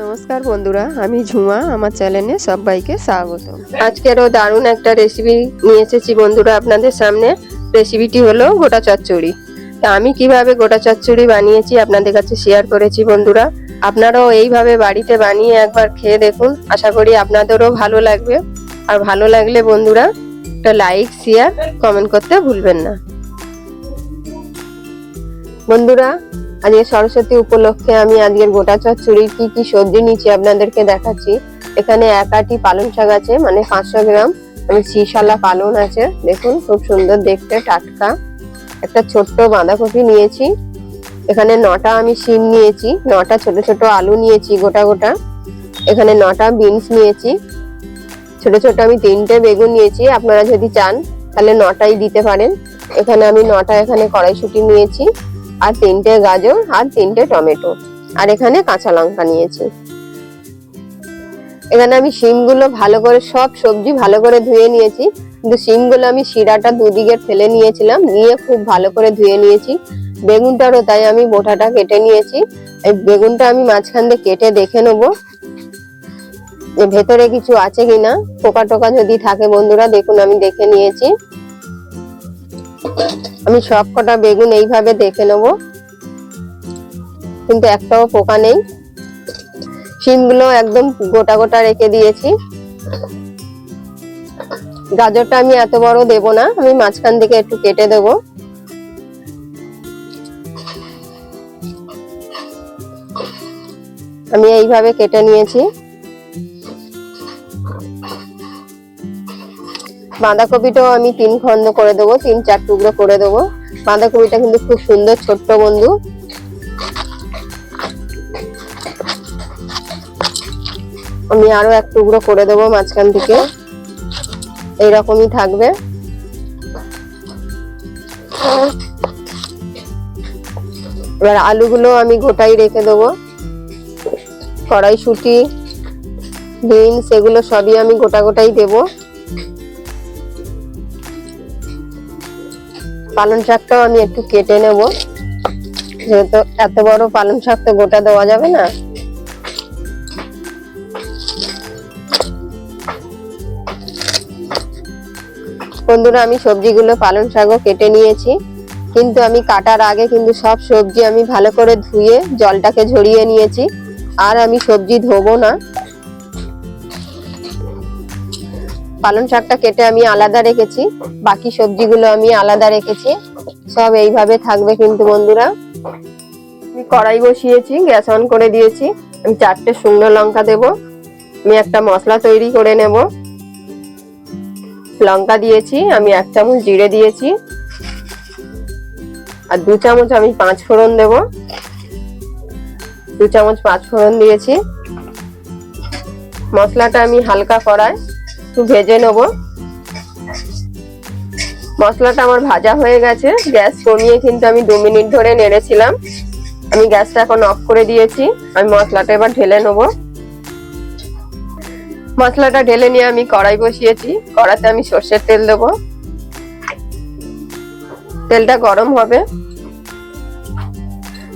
নমস্কার বন্ধুরা, আমি ঝুমা, আমার চ্যানেলে সবাইকে স্বাগত। আজকেরও দারুণ একটা রেসিপি নিয়ে এসেছি বন্ধুরা আপনাদের সামনে। রেসিপিটি হলো গোটা চচ্চড়ি। তা আমি কীভাবে গোটা চচ্চড়ি বানিয়েছি আপনাদের কাছে শেয়ার করেছি বন্ধুরা। আপনারাও এইভাবে বাড়িতে বানিয়ে একবার খেয়ে দেখুন। আশা করি আপনাদেরও ভালো লাগবে। আর ভালো লাগলে বন্ধুরা, একটা লাইক শেয়ার কমেন্ট করতে ভুলবেন না। বন্ধুরা আজকে সরস্বতী উপলক্ষে আমি আজকের গোটা চচ্চড়ির কি কি সবজি নিচ্ছি আপনাদেরকে দেখাচ্ছি। এখানে এক আটি পালং শাক আছে মানে পাঁচশো গ্রাম। শিশালা পালন আছে, দেখুন খুব সুন্দর দেখতে, টাটকা। একটা ছোট্ট বাঁধাকপি নিয়েছি। এখানে নটা আমি শিম নিয়েছি, নটা ছোট ছোট আলু নিয়েছি গোটা গোটা। এখানে নটা বিনস নিয়েছি। ছোট ছোট আমি তিনটে বেগুন নিয়েছি, আপনারা যদি চান তাহলে নটাই দিতে পারেন। এখানে আমি নটা এখানে কড়াইশুটি নিয়েছি। আর তিনটে গাজর আর তিনটে টমেটো। আর এখানে কাঁচা লঙ্কা নিয়েছি। এখানে আমি শিমগুলো ভালো করে, সব সবজি ভালো করে ধুয়ে নিয়েছি। কিন্তু শিমগুলো আমি শিরাটা দুদিকে ফেলে নিয়েছিলাম, নিয়ে খুব ভালো করে ধুয়ে নিয়েছি। বেগুনটারও তাই আমি বোটাটা কেটে নিয়েছি। এই বেগুনটা আমি মাঝখান দিয়ে কেটে দেখে নেব যে ভেতরে কিছু আছে কিনা। পোকা টোকা যদি থাকে বন্ধুরা, দেখুন আমি দেখে নিয়েছি। আমি সব কটা বেগুন এইভাবে দেখে নেব। কিন্তু একটাও পোকা নেই। শিমগুলো একদম গোটা গোটা রেখে দিয়েছি। গাজরটা আমি এত বড় দেব না, আমি মাঝখান থেকে একটু কেটে দেব। আমি এইভাবে কেটে নিয়েছি। বাঁধাকপিটাও আমি তিন খন্ড করে দেবো, তিন চার টুকরো করে দেবো। বাঁধাকপিটা কিন্তু খুব সুন্দর ছোট্ট বন্ধু। আমি আরও এক টুকরো করে দেবো মাঝখান থেকে। এইরকমই থাকবে। এবার আলুগুলো আমি গোটাই রেখে দেবো। কড়াইশুটি, বিনস, এগুলো সবই আমি গোটা গোটাই দেবো। পালং শাকটাও আমি একটু কেটে নেব। যেহেতু এত বড় পালং শাক তো গোটা দেওয়া যাবে না। বন্ধুরা, আমি সবজিগুলো পালং শাকও কেটে নিয়েছি। কিন্তু আমি কাটার আগে কিন্তু সব সবজি আমি ভালো করে ধুয়ে জলটাকে ঝরিয়ে নিয়েছি। আর আমি সবজি ধোবো না। পালং শাকটা কেটে আমি আলাদা রেখেছি, বাকি সবজিগুলো আমি আলাদা রেখেছি, সব এইভাবে থাকবে কিন্তু বন্ধুরা। আমি কড়াই বসিয়েছি, গ্যাস অন করে দিয়েছি, আমি চারটে শুকনো লঙ্কা দেব, আমি একটা মশলা তৈরি করে নেব। লঙ্কা দিয়েছি, আমি এক চামচ জিরে দিয়েছি, আর দু চামচ আমি পাঁচ ফোড়ন দেব। দু চামচ পাঁচ ফোড়ন দিয়েছি। মশলাটা আমি হালকা কড়াই একটু ভেজে নেব। মশলাটা আমার ভাজা হয়ে গেছে। গ্যাস কমিয়ে কিন্তু আমি দু মিনিট ধরে নেড়েছিলাম। আমি গ্যাসটা এখন অফ করে দিয়েছি। আমি মশলাটা এবার ঢেলে নেব। মশলাটা ঢেলে নিয়ে আমি কড়াই বসিয়েছি। কড়াতে আমি সর্ষের তেল দেবো। তেলটা গরম হবে।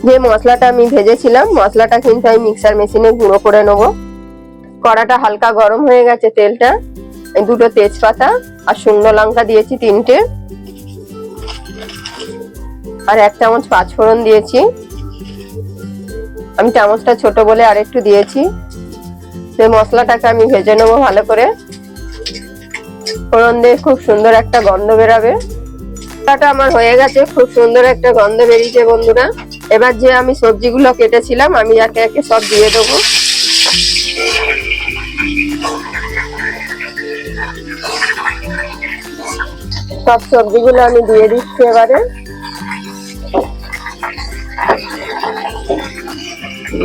যে মশলাটা আমি ভেজেছিলাম, মশলাটা কিন্তু আমি মিক্সার মেশিনে গুঁড়ো করে নেব। কড়াটা হালকা গরম হয়ে গেছে তেলটা। দুটো তেজপাতা আর শুকনো লঙ্কা দিয়েছি তিনটে। আর এক চামচ পাঁচফোড়ন দিয়েছি। আমি চামচটা ছোট বলে আর একটু দিয়েছি। সেই মশলাটাকে আমি ভেজে নেব ভালো করে। ফোড়ন দিয়ে খুব সুন্দর একটা গন্ধ বেরাবে। মশলাটা আমার হয়ে গেছে, খুব সুন্দর একটা গন্ধ বেরিয়েছে বন্ধুরা। এবার যে আমি সবজিগুলো কেটেছিলাম, আমি একে একে সব দিয়ে দেবো। সব সবজিগুলো আমি দিয়ে দিচ্ছি এবারে।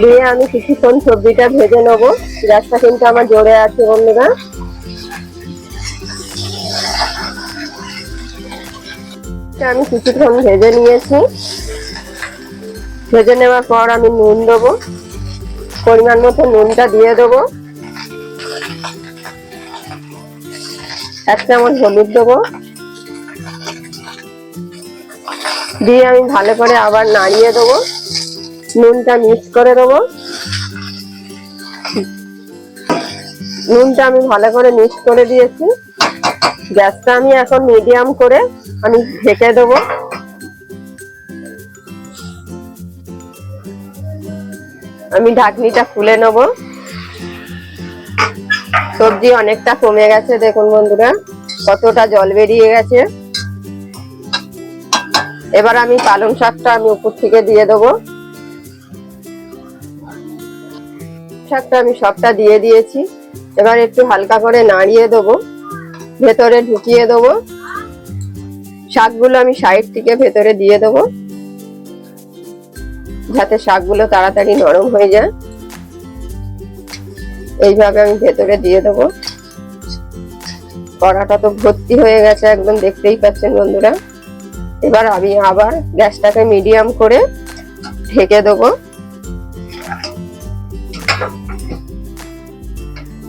দিয়ে আমি কিছুক্ষণ সবজিটা ভেজে নেব। গ্যাসটা কিন্তু আমার জোরে আছে, বন্ধুরা। আমি কিছুক্ষণ ভেজে নিয়েছি। ভেজে নেওয়ার পর আমি নুন দেবো। পরিমাণ মতো নুনটা দিয়ে দেবো। এক চামচ হলুদ দেবো। দিয়ে আমি ভালো করে আবার নাড়িয়ে দেবো। নুনটা মিক্স করে দেবো। নুনটা আমি ভালো করে মিক্স করে দিয়েছি। গ্যাসটা আমি এখন মিডিয়াম করে আমি ঢেকে দেবো। আমি ঢাকনিটা খুলে নেব। সবজি অনেকটা কমে গেছে, দেখুন বন্ধুরা। কতটা জল বেরিয়ে গেছে। এবার আমি পালং শাকটা আমি উপর থেকে দিয়ে দেবো। শাকটা আমি সবটা দিয়ে দিয়েছি। এবার একটু হালকা করে নাড়িয়ে দেবো। ভেতরে ঢুকিয়ে দেবো। শাকগুলো আমি সাইড থেকে ভেতরে দিয়ে দেবো। যাতে শাকগুলো তাড়াতাড়ি নরম হয়ে যায়। এইভাবে আমি ভেতরে দিয়ে দেবো। কড়াটা তো ভর্তি হয়ে গেছে, একদম দেখতেই পাচ্ছেন বন্ধুরা। এবার আমি আবার গ্যাসটাকে মিডিয়াম করে ঢেকে দেবো।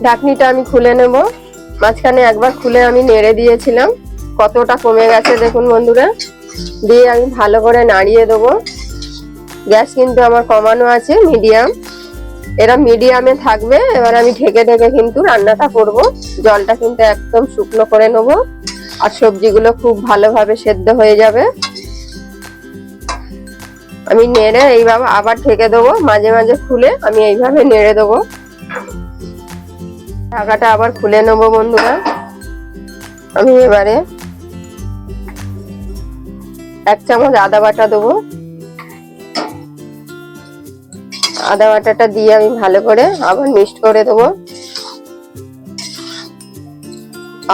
ঢাকনিটা আমি খুলে নেব। মাঝখানে একবার খুলে আমি নেড়ে দিয়েছিলাম। কতটা কমে গেছে দেখুন বন্ধুরা। দিয়ে আমি ভালো করে নাড়িয়ে দেবো। গ্যাস কিন্তু আমার কমানো আছে, মিডিয়াম। এরা মিডিয়ামে থাকবে, এবার আমি ঢেকে ঢেকে কিন্তু রান্নাটা করব। জলটা কিন্তু একদম শুকনো করে নেব। আর সবজিগুলো খুব ভালোভাবে সেদ্ধ হয়ে যাবে। আমি নেড়ে এইভাবে আবার ঢেকে দেবো, মাঝে মাঝে খুলে আমি এইভাবে নেড়ে দেবো। ঢাকাটা আবার খুলে নেব বন্ধুরা। আমি এবারে এক চামচ আদা বাটা দেবো। আদা বাটাটা দিয়ে আমি ভালো করে আবার মিক্সড করে দেবো।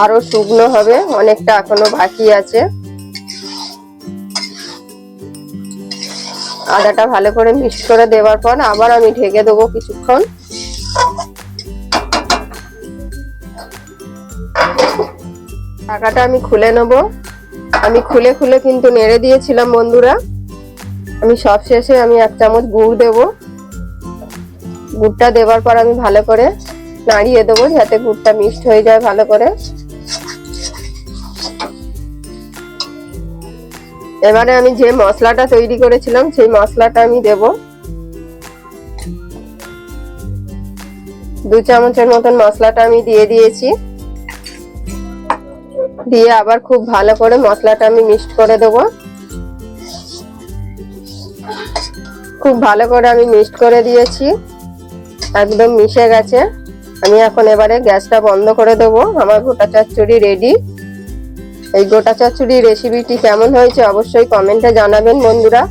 আরও শুকনো হবে, অনেকটা এখনও বাকি আছে। আদাটা ভালো করে মিক্স করে দেওয়ার পর আবার আমি ঢেকে দেবো কিছুক্ষণ। টাকাটা আমি খুলে নেব। আমি খুলে খুলে কিন্তু নেড়ে দিয়েছিলাম বন্ধুরা। আমি সব শেষে আমি এক চামচ গুড় দেব। গুড়টা দেওয়ার পর আমি ভালো করে নাড়িয়ে দেবো যাতে গুড়টা মিক্সড হয়ে যায় ভালো করে। এবারে আমি যে মশলাটা তৈরি করেছিলাম, সেই মশলাটা আমি দেব। দু চামচের মতন মশলাটা আমি দিয়ে দিয়েছি। দিয়ে আবার খুব ভালো করে মশলাটা আমি মিক্সড করে দেব। খুব ভালো করে আমি মিক্সড করে দিয়েছি। একদম মিশে গেছে। আমি এখন এবারে গ্যাসটা বন্ধ করে দেব। আমার গোটা চচ্চড়ি রেডি এই গোটা চচ্চড়ির রেসিপিটি কেমন হয়েছে অবশ্যই কমেন্টে জানাবেন বন্ধুরা।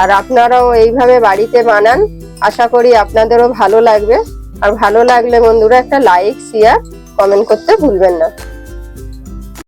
আর আপনারাও এইভাবে বাড়িতে বানান, আশা করি আপনাদেরও ভালো লাগবে। আর ভালো লাগলে বন্ধুরা একটা লাইক শেয়ার কমেন্ট করতে ভুলবেন না।